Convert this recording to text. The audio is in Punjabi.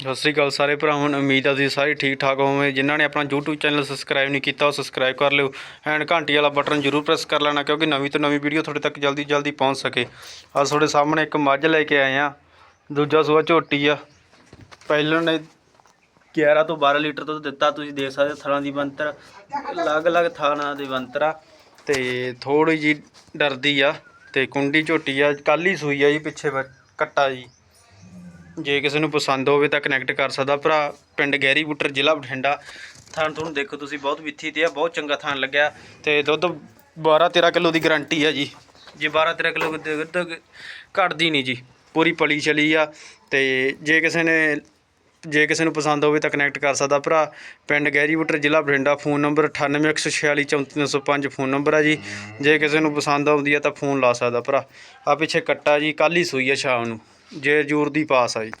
ਸਤਿ ਸ੍ਰੀ ਅਕਾਲ ਸਾਰੇ ਭਰਾਵਾਂ ਨੂੰ ਉਮੀਦ ਆ ਤੁਸੀਂ ਸਾਰੇ ਠੀਕ ਠਾਕ ਹੋਵੋਗੇ। ਜਿਨ੍ਹਾਂ ਨੇ ਆਪਣਾ YouTube ਚੈਨਲ ਸਬਸਕ੍ਰਾਈਬ ਨਹੀਂ ਕੀਤਾ, ਉਹ ਸਬਸਕ੍ਰਾਈਬ ਕਰ ਲਿਓ ਐਂਡ ਘੰਟੀ ਵਾਲਾ ਬਟਨ ਜ਼ਰੂਰ ਪ੍ਰੈਸ ਕਰ ਲੈਣਾ ਕਿਉਂਕਿ ਨਵੀਂ ਤੋਂ ਨਵੀਂ ਵੀਡੀਓ ਤੁਹਾਡੇ ਤੱਕ ਜਲਦੀ ਜਲਦੀ ਪਹੁੰਚ ਸਕੇ। ਅੱਜ ਤੁਹਾਡੇ ਸਾਹਮਣੇ ਇੱਕ ਮੱਝ ਲੈ ਕੇ ਆਏ ਆ ਦੂਜਾ ਸੂਆ ਝੋਟੀ ਆ। ਪਹਿਲਾਂ ਨੇ 11 ਤੋਂ 12 ਲੀਟਰ ਤੋਂ ਦਿੱਤਾ। ਤੁਸੀਂ ਦੇਖ ਸਕਦੇ ਹੋ ਥਲਾਂ ਦੀ ਬੰਤਰ ਅਲੱਗ-ਅਲੱਗ ਥਾਣਾ ਦੇ ਬੰਤਰ ਆ। ਤੇ ਥੋੜੀ ਜੀ ਡਰਦੀ ਆ। ਤੇ ਕੁੰਡੀ ਝੋਟੀ ਆ। ਕੱਲ ਹੀ ਸੂਈ ਆ ਜੀ ਪਿੱਛੇ ਬ- ਕੱਟਾ ਜੀ। ਜੇ ਕਿਸੇ ਨੂੰ ਪਸੰਦ ਹੋਵੇ ਤਾਂ ਕਨੈਕਟ ਕਰ ਸਕਦਾ। ਭਰਾ, ਪਿੰਡ ਗਹਿਰੀ ਬੁੱਟਰ, ਜ਼ਿਲ੍ਹਾ ਬਠਿੰਡਾ। ਥਾਣ ਤੁਹਾਨੂੰ ਦੇਖੋ ਤੁਸੀਂ, ਬਹੁਤ ਵਿੱਥੀ ਤੇ ਆ, ਬਹੁਤ ਚੰਗਾ ਥਾਣ ਲੱਗਿਆ। ਤੇ ਦੁੱਧ 12 13 ਕਿਲੋ ਦੀ ਗਾਰੰਟੀ ਆ ਜੀ। ਜੇ 12 13 ਕਿਲੋ ਦੁੱਧ ਘਟਦੀ ਨਹੀਂ ਜੀ। ਪੂਰੀ ਪਲੀ ਚਲੀ ਆ। ਤੇ ਜੇ ਕਿਸੇ ਨੇ, ਜੇ ਕਿਸੇ ਨੂੰ ਪਸੰਦ ਹੋਵੇ ਤਾਂ ਕਨੈਕਟ ਕਰ ਸਕਦਾ। ਭਰਾ, ਪਿੰਡ ਗਹਿਰੀ ਬੁੱਟਰ, ਜ਼ਿਲ੍ਹਾ Bathinda phone number 9816434305 phone number ਆ ਜੀ। ਜੇ ਕਿਸੇ ਨੂੰ ਪਸੰਦ ਆਉਂਦੀ ਆ ਤਾਂ ਫੋਨ ਲਾ ਸਕਦਾ। ਭਰਾ ਆ ਪਿੱਛੇ ਕੱਟਾ ਜੀ ਕੱਲ ਹੀ ਸੂਈ ਆ ਸ਼ਾਮ ਨੂੰ। ਜੇ ਜੂਰ ਦੀ ਪਾਸ ਆ ਜੀ।